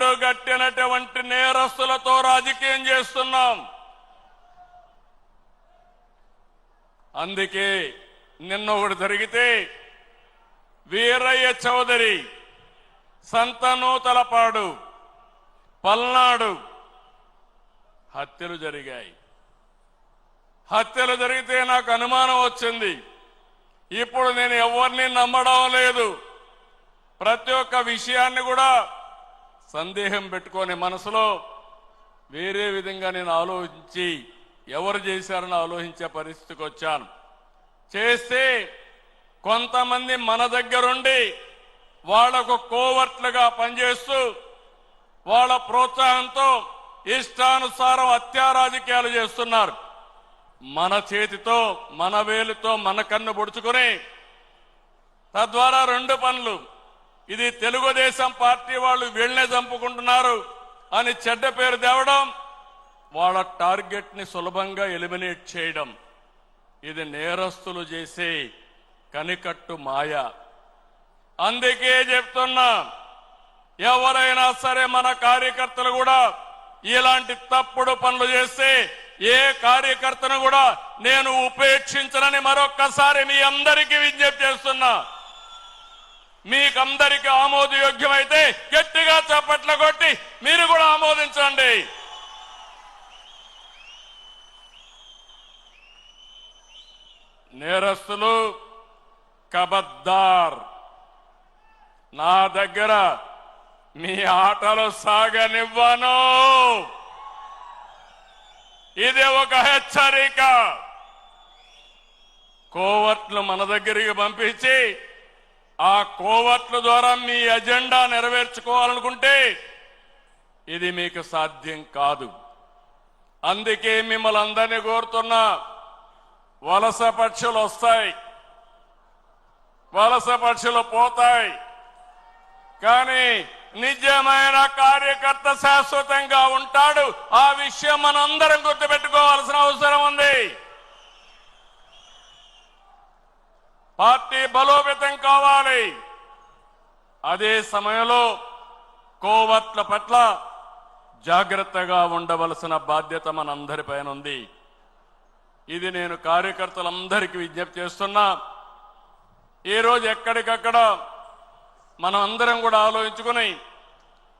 గట్టినటువంటి నేరస్తులతో రాజకీయం చేస్తున్నాం. అందుకే నిన్న ఒకటి జరిగితే వీరయ్య చౌదరి సంతనూతలపాడు పల్నాడు హత్యలు జరిగాయి. హత్యలు జరిగితే నాకు అనుమానం వచ్చింది. ఇప్పుడు నేను ఎవరిని నమ్మడం లేదు. ప్రతి ఒక్క విషయాన్ని కూడా సందేహం పెట్టుకొని మనసులో వేరే విధంగా నేను ఆలోచించి ఎవరు చేశారని ఆలోచించే పరిస్థితికి వచ్చాను. చేస్తే కొంతమంది మన దగ్గరుండి వాళ్ళకు కోవర్ట్లుగా పనిచేస్తూ వాళ్ళ ప్రోత్సాహంతో ఇష్టానుసారం అత్యారాజకీయాలు చేస్తున్నారు. మన చేతితో మన వేలుతో మన కన్ను పొడుచుకుని తద్వారా రెండు పనులు ఇది తెలుగుదేశం పార్టీ వాళ్ళు వీళ్ళనే చంపుకుంటున్నారు అని చెడ్డ పేరు తేవడం వాళ్ళ టార్గెట్ని సులభంగా ఎలిమినేట్ చేయడం. ఇది నేరస్తులు చేసే కనికట్టు మాయ. అందుకే చెప్తున్నా ఎవరైనా సరే మన కార్యకర్తలు కూడా ఇలాంటి తప్పుడు పనులు చేస్తే ఏ కార్యకర్తను కూడా నేను ఉపేక్షించనని మరొక్కసారి మీ అందరికీ విజ్ఞప్తి చేస్తున్నా. మీకందరికి ఆమోదయోగ్యమైతే గట్టిగా చప్పట్లు కొట్టి మీరు కూడా ఆమోదించండి. నేరస్తులు కబద్దార్ నా దగ్గర మీ ఆటలు సాగనివ్వను. ఇది ఒక హెచ్చరిక. కోవట్లు మన దగ్గరికి పంపించి ఆ కోవట్ల ద్వారా మీ ఎజెండా నెరవేర్చుకోవాలనుకుంటే ఇది మీకు సాధ్యం కాదు. అందుకే మిమ్మల్ని అందరినీ కోరుతున్నా వలస పక్షులు వస్తాయి. వలస పక్షులు పోతాయి. కానీ నిజమైన కార్యకర్త శాశ్వతంగా ఉంటాడు. ఆ విషయం మనందరం గుర్తుపెట్టుకోవాల్సిన అవసరం ఉంది. పార్టీ బలోపేతం కావాలి. అదే సమయంలో కోవట్ల పట్ల జాగ్రత్తగా ఉండవలసిన బాధ్యత మనందరిపైన ఉంది. ఇది నేను కార్యకర్తలందరికీ విజ్ఞప్తి చేస్తున్నా. ఈరోజు ఎక్కడికక్కడ మనం అందరం కూడా ఆలోచించుకుని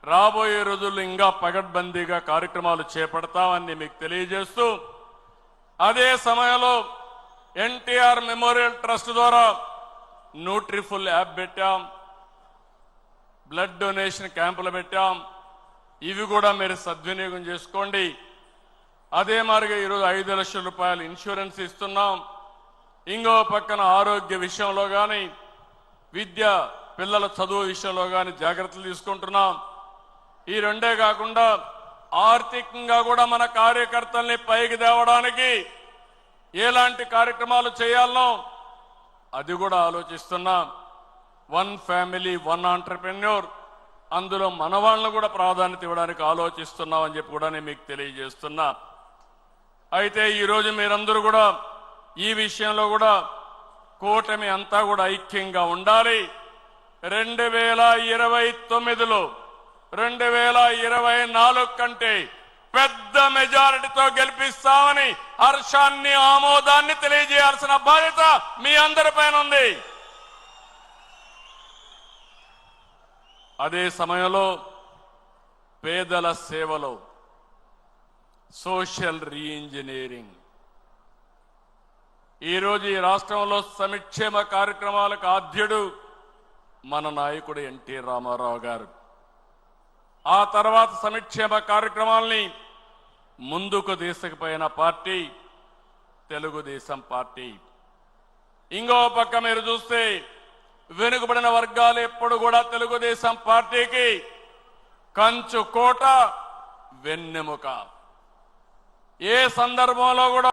రాబోయే రోజుల్లో ఇంకా పగడ్బందీగా కార్యక్రమాలు చేపడతామని మీకు తెలియజేస్తూ అదే సమయంలో ఎన్టీఆర్ మెమోరియల్ ట్రస్ట్ ద్వారా న్యూట్రిఫుల్ యాప్ పెట్టాం. బ్లడ్ డొనేషన్ క్యాంపులు పెట్టాం. ఇవి కూడా మీరు సద్వినియోగం చేసుకోండి. అదే మారిగా ఈరోజు ఐదు లక్షల రూపాయలు ఇన్సూరెన్స్ ఇస్తున్నాం. ఇంకో పక్కన ఆరోగ్య విషయంలో కానీ విద్య పిల్లల చదువు విషయంలో కానీ జాగ్రత్తలు తీసుకుంటున్నాం. ఈ రెండే కాకుండా ఆర్థికంగా కూడా మన కార్యకర్తల్ని పైకి తేవడానికి ఎలాంటి కార్యక్రమాలు చేయాలనో అది కూడా ఆలోచిస్తున్నాం. వన్ ఫ్యామిలీ వన్ ఆంటర్ప్రెన్యూర్ అందులో మన వాళ్ళను కూడా ప్రాధాన్యత ఇవ్వడానికి ఆలోచిస్తున్నాం అని చెప్పి కూడా నేను మీకు తెలియజేస్తున్నా. అయితే ఈరోజు మీరందరూ కూడా ఈ విషయంలో కూడా కూటమి అంతా కూడా ఐక్యంగా ఉండాలి. రెండు వేల ఇరవై తొమ్మిదిలో రెండు వేల ఇరవై నాలుగు కంటే పెద్ద మెజారిటీతో గెలిపిస్తామని హర్షాన్ని ఆమోదాన్ని తెలియజేయాల్సిన బాధ్యత మీ అందరిపైన ఉంది. అదే సమయంలో పేదల సేవలో సోషల్ రీఇంజనీరింగ్. ఈరోజు ఈ రాష్ట్రంలో సంక్షేమ కార్యక్రమాలకు ఆద్యుడు మన నాయకుడు ఎన్టీ రామారావు గారు. ఆ తర్వాత సంక్షేమ కార్యక్రమాల్ని ముందుకు తీసుకుపోయిన పార్టీ తెలుగుదేశం పార్టీ. ఇంకో పక్క మీరు చూస్తే వెనుకబడిన వర్గాలు ఎప్పుడు కూడా తెలుగుదేశం పార్టీకి కంచు కోట వెన్నెముక. ఏ సందర్భంలో కూడా